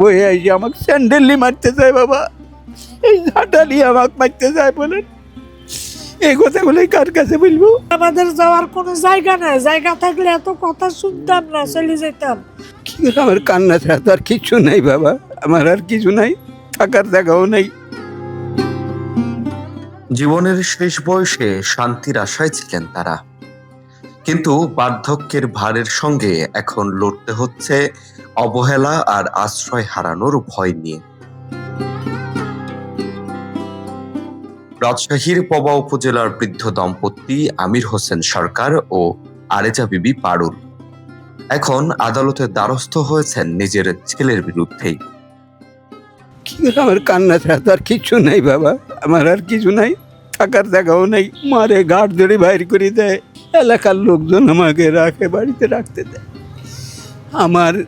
বয়ে আইসি আমাকে স্যান্ডেললি মারতে চায় বাবা। এই ঝাঁটালি আমাকে মারতে চায় বলেন। এই কথাগুলোই কার কাছে বলব? আমাদের যাওয়ার কোনো জায়গা নাই। জায়গা থাকলে এত কথা শুনতাম না চলে যেতাম। কি আমার কান্না ছাড়া তো আর কিছু নাই বাবা। আমার আর কিছু নাই থাকার জায়গাও নাই। জীবনের শেষ বয়সে শান্তির আশায় ছিলেন তারা। কিন্তু বার্ধক্যের ভারের সঙ্গে এখন লড়তে হচ্ছে অবহেলা আর আশ্রয় হারানোর ভয় নিয়ে। রাজশাহীর পবা উপজেলার বৃদ্ধ দম্পতি আমির হোসেন সরকার ও আরেজা বিবি পারুল। এখন আদালতের দ্বারস্থ হয়েছেন নিজের ছেলের বিরুদ্ধেই। কি আমার কান্না ছাড়া আর কিছু নাই বাবা। আমার আর কিছু নাই। থাকার জায়গাও নাই। মারে গাঢ় ধরে বাইর করে দেয়। এলাকার লোকজন আমাকে রাখে, বাড়িতে রাখতে দেয়। আমার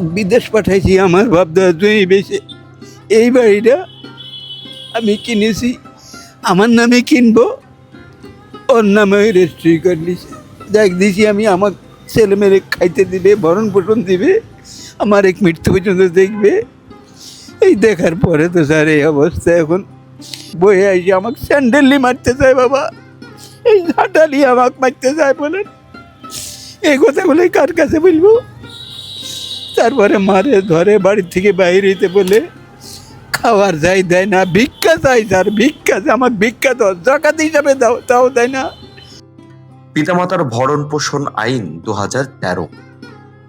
বিদেশ পাঠাইছি আমার ভাবদা জয়ী বেশি। এই বাড়িটা আমি কিনেছি, আমার নামে কিনবো, ওর নামে রেজিস্ট্রি করে নিছি দেখ, দিছি আমি, আমার ছেলে মেয়ে খাইতে দিবে, ভরণ পোষণ দিবে, আমার এক মৃত্যু পর্যন্ত দেখবে। এই দেখার পরে তো স্যার এই অবস্থা এখন। বয়ে আইসি আমাকে স্যান্ডেললি মারতে চায় বাবা। এই ঝাঁটালি আমাকে মারতে চায় বলেন এই কথাগুলোই কার কাছে বলব? তারপরে মারে ধরে বাড়ি থেকে বাইরে হইতে বলে খাওয়ার যাই দেয় না ভিক্ষা চাই স্যার ভিক্ষা চাই, আমাকে ভিক্ষা দাও জাকাত হিসাবে দাও তাও দেয় না। পিতামাতার ভরণ পোষণ আইন দু হাজার তেরো।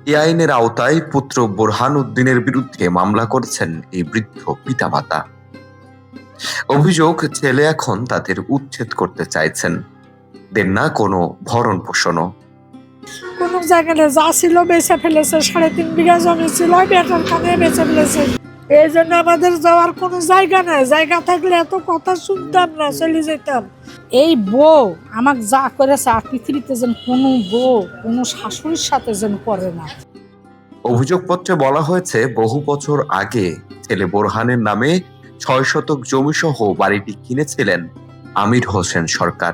এই আইনের আওতায় পুত্র বোরহান উদ্দিনের বিরুদ্ধে মামলা করেছেন এই বৃদ্ধ পিতামাতা। অভিযোগ ছেলে এখন তাদের উচ্ছেদ করতে চাইছেন। দেন না কোনো ভরণ পোষণও। কোনো জায়গায় যা ছিল ফেলেছে। সাড়ে তিন বিঘা জমি ছিল, বেটার কানে ফেলেছে। এই জন্য আমাদের যাওয়ার কোনো জায়গা নাই। জায়গা থাকলে এত কথা শুনতাম না, চলে যেতাম। এই বউ যা করেছে, আর পৃথিবীতে যেন কোনো বউ, কোনো শাশুড়ির সাথে যেন করে না। অভিযোগপত্রে বলা হয়েছে, বহু বছর আগে ছেলে বোরহানের নামে ছয় শতক জমি সহ বাড়িটি কিনেছিলেন আমির হোসেন সরকার।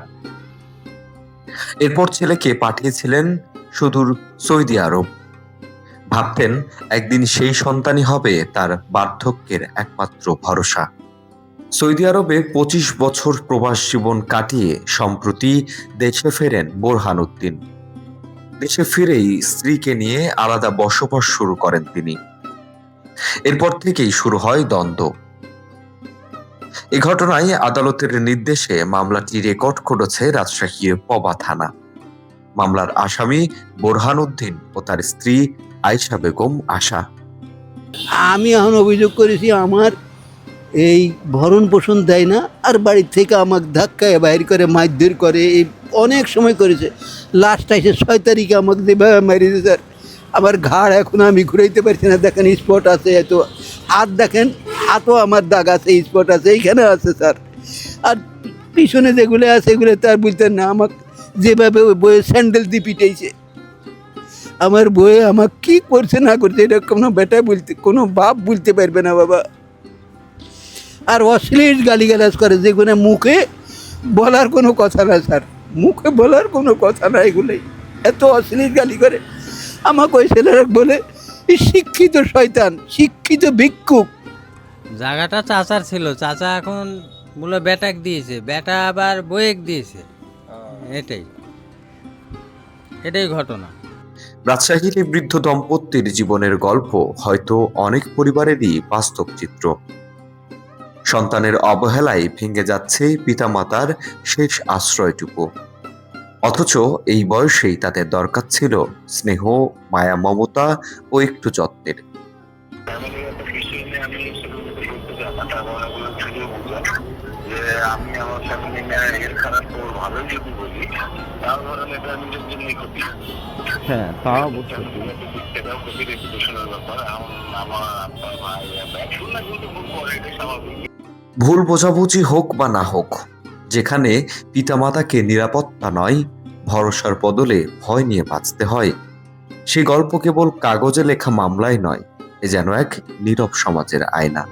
এরপর ছেলেকে পাঠিয়েছিলেন সুদূর সৌদি আরব। ভাবতেন, একদিন সেই সন্তানই হবে তার বার্ধক্যের একমাত্র ভরসা। সৌদি আরবে পঁচিশ বছর প্রবাস জীবন কাটিয়ে সম্প্রতি দেশে ফেরেন বোরহান উদ্দিন। দেশে ফিরেই স্ত্রীকে নিয়ে আলাদা বসবাস শুরু করেন তিনি। এরপর থেকেই শুরু হয় দ্বন্দ্ব। এ ঘটনায় আদালতের নির্দেশে মামলাটি রেকর্ড করেছে রাজশাহীর পবা থানা। মামলার আসামি বোরহান উদ্দিন ও তার স্ত্রী আয়শা বেগম আশা। আমি এখন অভিযোগ করেছি, আমার এই ভরণ পোষণ দেয় না, আর বাড়ির থেকে আমাকে ধাক্কায় বাইর করে মারধর করে, এই অনেক সময় করেছে। লাস্ট এসে ছয় তারিখে আমাকে যেভাবে মারিয়েছে স্যার আমার ঘাড় এখন আমি ঘুরাইতে পারছি না। দেখেন স্পট আছে এত, হাত দেখেন, হাতও আমার দাগ আছে স্পট আছে, এইখানে আছে, স্যার। আর পিছনে যেগুলো আছে, এগুলো তার বলতেন না, আমাকে যেভাবে ওই বইয়ের স্যান্ডেল দিয়ে পিটাইছে। আমার বইয়ে আমাকে কি করছে না করছে, এটা কোনো বেটা বলতে, কোনো বাপ বলতে পারবে না বাবা। আর অশ্লীল গালিগালাজ করে যেগুলো মুখে বলার কোনো কথা না স্যার। মুখে বলার কোনো কথা না এগুলোই। এত অশ্লীল গালি করে। আমাকে ওই ছেলেরা বলে শিক্ষিত শয়তান, শিক্ষিত ভিক্ষুক। জায়গাটা চাচার ছিল। চাচা এখন বলে বেটাক দিয়েছে। বেটা আবার বয়েক দিয়েছে। এটাই। এটাই ঘটনা। রাজশাহীর এই বৃদ্ধ দম্পতির জীবনের গল্প হয়তো অনেক পরিবারেরই বাস্তব চিত্র। সন্তানের অবহেলায় ভেঙে যাচ্ছে পিতামাতার শেষ আশ্রয়টুকু। অথচ এই বয়সেই তাদের দরকার ছিল স্নেহ মায়া মমতা ও একটু যত্নের ফ্যামিলিগত কিছু নিয়ে আমি সেগুলোকে করতে চাই না তারপর ওগুলো ছুটিয়ে বুঝলাম যে আমি আমার ফ্যামিলি নিয়ে এর খারাপ ভালোই যদি বলি তাও ধরেন এটা নিজের জন্যই ক্ষতি হ্যাঁ তা অবশ্যই সেটাও ব্যাপার। আমার আমার আপনার ভাই এখন না কিন্তু ভুল করে এটা স্বাভাবিক। ভুল বোঝাবুঝি হোক বা না হোক যেখানে পিতামাতাকে নিরাপত্তা নয় ভরসার বদলে ভয় নিয়ে বাঁচতে হয়। সে গল্প কেবল কাগজে লেখা মামলায় নয় এ যেন এক নীরব সমাজের আয়না।